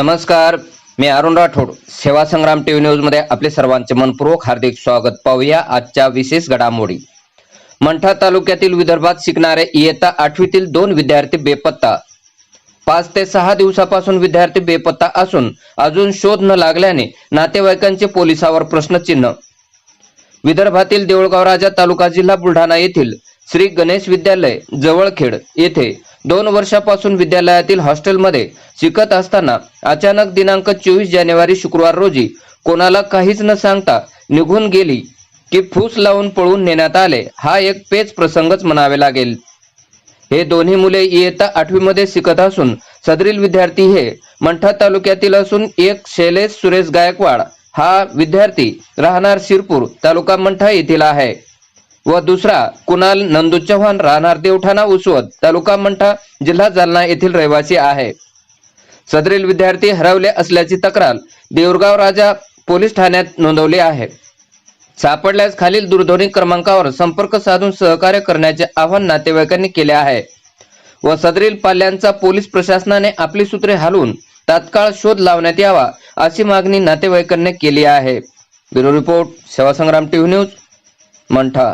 नमस्कार मी अरुण राठोड. सेवा संग्राम टीव्ही न्यूजमध्ये आपले सर्वांचे मनपूर्वक हार्दिक स्वागत. पाहूया आजच्या विशेष घडामोडी. मंठा तालुक्यातील विदर्भात शिकणारे इयत्ता आठवीतील दोन विद्यार्थी बेपत्ता. पाच ते सहा दिवसापासून विद्यार्थी बेपत्ता असून अजून शोध न लागल्याने नातेवाईकांचे पोलिसावर प्रश्नचिन्ह. विदर्भातील देऊळगाव राजा तालुका जिल्हा बुलढाणा येथील श्री गणेश विद्यालय जवळखेड येथे दोन वर्षापासून विद्यालयातील हॉस्टेलमध्ये शिकत असताना अचानक दिनांक चोवीस जानेवारी शुक्रवार रोजी कोणाला काहीच न सांगता निघून गेली की फूस लावून पळून नेण्यात आले हा एक पेच प्रसंगच म्हणावे लागेल. हे दोन्ही मुले इयत्ता आठवीमध्ये शिकत असून सदरील विद्यार्थी हे मंठा तालुक्यातील असून एक शैलेश सुरेश गायकवाड हा विद्यार्थी राहणार शिरपूर तालुका मंठा येथील आहे. व दुसरा कुणाल नंदू चव्हाण राहणार देवठाणा उसवत तालुका मंठा जिल्हा जालना येथील रहिवासी आहे. सदरील विद्यार्थी हरवले असल्याची तक्रार देऊरगाव राजा पोलीस ठाण्यात नोंदवली आहे. सापडल्यास खालील दूरध्वनी क्रमांकावर संपर्क साधून सहकार्य करण्याचे आवाहन नातेवाईकांनी केले आहे. व सदरील पाल्यांचा पोलीस प्रशासनाने आपली सूत्रे हालून तात्काळ शोध लावण्यात यावा अशी मागणी नातेवाईकांनी केली आहे. ब्युरो रिपोर्ट सेवा संग्राम टीव्ही न्यूज मंठा.